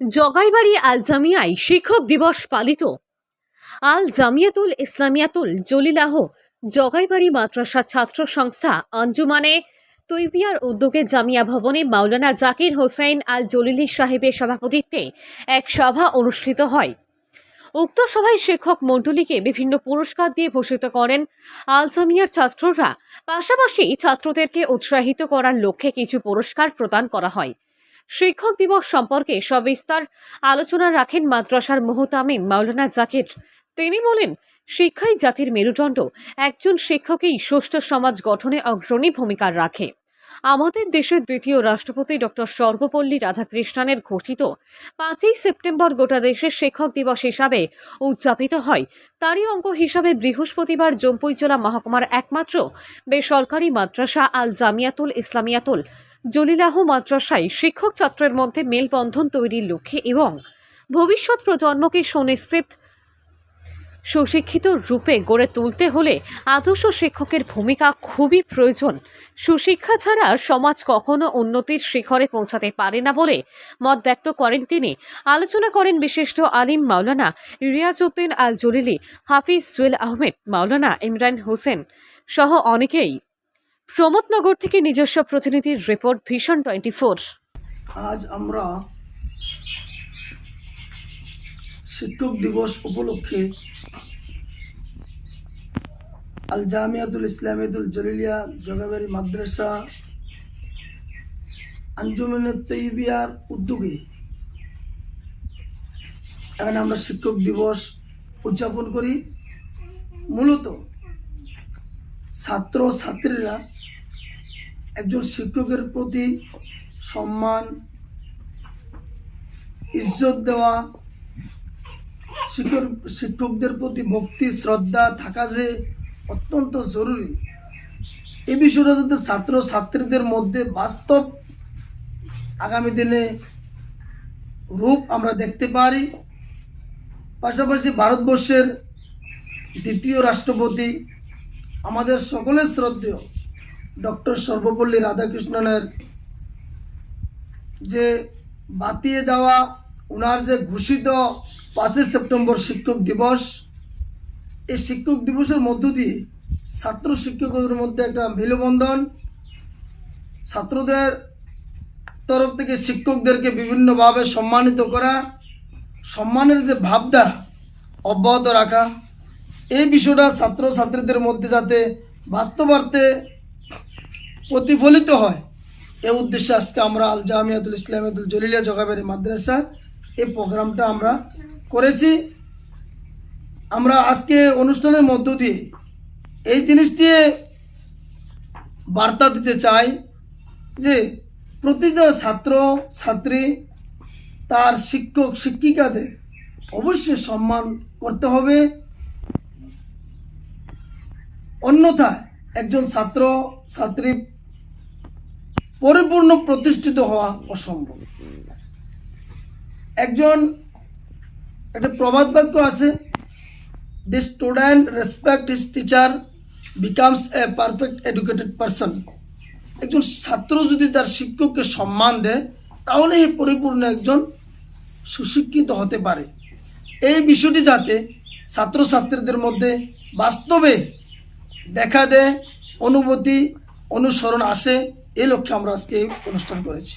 জগাইবাড়ি আল জামিয়ায় শিক্ষক দিবস পালিত। আল জামিয়াতুল ইসলামিয়াতুল জলিলাহ জগাইবাড়ি মাদ্রাসা ছাত্র সংস্থা আঞ্জুমানে তৈবিয়ার উদ্যোগে জামিয়া ভবনে মাওলানা জাকির হোসাইন আল জলিলি সাহেবের সভাপতিত্বে এক সভা অনুষ্ঠিত হয়। উক্ত সভায় শিক্ষক মণ্ডলীকে বিভিন্ন পুরস্কার দিয়ে ভূষিত করেন। আল জামিয়ার ছাত্ররা পাশাপাশি ছাত্রদেরকে উৎসাহিত করার লক্ষ্যে কিছু পুরস্কার প্রদান করা হয়। শিক্ষক দিবস সম্পর্কে সবিস্তার আলোচনা রাখেন মাদ্রাসার মোহতামিম মাওলানা জাকির। তিনি বলেন, শিক্ষাই জাতির মেরুদণ্ড। একজন শিক্ষকই সুষ্ঠু সমাজ গঠনে অগ্রণী ভূমিকা রাখে। আমাদের দেশের দ্বিতীয় রাষ্ট্রপতি ডক্টর সর্বপল্লী রাধাকৃষ্ণনের ঘোষিত পাঁচই সেপ্টেম্বর গোটা দেশের শিক্ষক দিবস হিসাবে উদযাপিত হয়। তারই অঙ্গ হিসাবে বৃহস্পতিবার জম্পুইজলা মহকুমার একমাত্র বেসরকারি মাদ্রাসা আল জামিয়াতুল ইসলামিয়াতুল জলিলাহ মাদ্রাসায় শিক্ষক ছাত্রের মধ্যে মেলবন্ধন তৈরির লক্ষ্যে এবং ভবিষ্যৎ প্রজন্মকে সুনিশ্চিত সুশিক্ষিত রূপে গড়ে তুলতে হলে আদর্শ শিক্ষকের ভূমিকা খুবই প্রয়োজন। সুশিক্ষা ছাড়া সমাজ কখনো উন্নতির শিখরে পৌঁছাতে পারে না বলে মত ব্যক্ত করেন তিনি। আলোচনা করেন বিশিষ্ট আলিম মাওলানা রিয়াজউদ্দিন আল জলিলি হাফিজ জুয়েল আহমেদ, মাওলানা ইমরান হোসেন সহ অনেকেই। প্রমোদনগর থেকে নিজস্ব প্রতিনিধির রিপোর্ট ভিশন টোয়েন্টি ফোর আজ আমরা শিক্ষক দিবস উপলক্ষে আল জামিয়াতুল ইসলামিয়াতুল জলিলিয়া জগাবাড়ি মাদ্রাসা আঞ্জুমানের তৈবিয়ার উদ্যোগে এখানে আমরা শিক্ষক দিবস উদযাপন করি। মূলত ছাত্র ছাত্রীরা একজন শিক্ষকের প্রতি সম্মান, ইজ্জত দেওয়া, শিক্ষক, শিক্ষকদের প্রতি ভক্তি, শ্রদ্ধা থাকা যে অত্যন্ত জরুরি। এ বিষয়টা যাতে ছাত্র ছাত্রীদের মধ্যে বাস্তব আগামী দিনে রূপ আমরা দেখতে পারি, পাশাপাশি ভারতবর্ষের দ্বিতীয় রাষ্ট্রপতি আমাদের সকলের শ্রদ্ধেয় ডক্টর সর্বপল্লী রাধাকৃষ্ণনের যে বাতিয়ে যাওয়া ওনার যে ঘোষিত পাঁচই সেপ্টেম্বর শিক্ষক দিবস, এই শিক্ষক দিবসের মধ্য দিয়ে ছাত্র শিক্ষকদের মধ্যে একটা মেলবন্ধন, ছাত্রদের তরফ থেকে শিক্ষকদেরকে বিভিন্নভাবে সম্মানিত করা, সম্মানের যে ভাবধারা অব্যাহত রাখা এই বিষয়টা ছাত্র ছাত্রীদের মধ্যে যাতে বাস্তবার্থে প্রতিফলিত হয়, এ উদ্দেশ্যে আজকে আমরা আল জামিয়াতুল ইসলামিয়াতুল জলিলিয়া জগাবের মাদ্রাসা এই প্রোগ্রামটা আমরা করেছি। আমরা আজকে অনুষ্ঠানের মধ্য দিয়ে এই জিনিসটি বার্তা দিতে চাই যে প্রতিটা ছাত্র ছাত্রী তার শিক্ষক, শিক্ষিকাদের অবশ্যই সম্মান করতে হবে। অন্যথায় একজন ছাত্র, ছাত্রী পরিপূর্ণ প্রতিষ্ঠিত হওয়া অসম্ভব। একজন, একটা প্রবাদ বাক্য আছে the student respect his teacher becomes a perfect educated person একজন ছাত্র যদি তার শিক্ষককে সম্মান দেয়, তাহলে এই পরিপূর্ণ একজন সুশিক্ষিত হতে পারে। এই বিষয়টি যাতে ছাত্রছাত্রীদের মধ্যে বাস্তবে দেখা দেয় অনুভূতি অনুসরণ আসে এই লক্ষ্যে আমরা আজকে অনুষ্ঠান করেছি।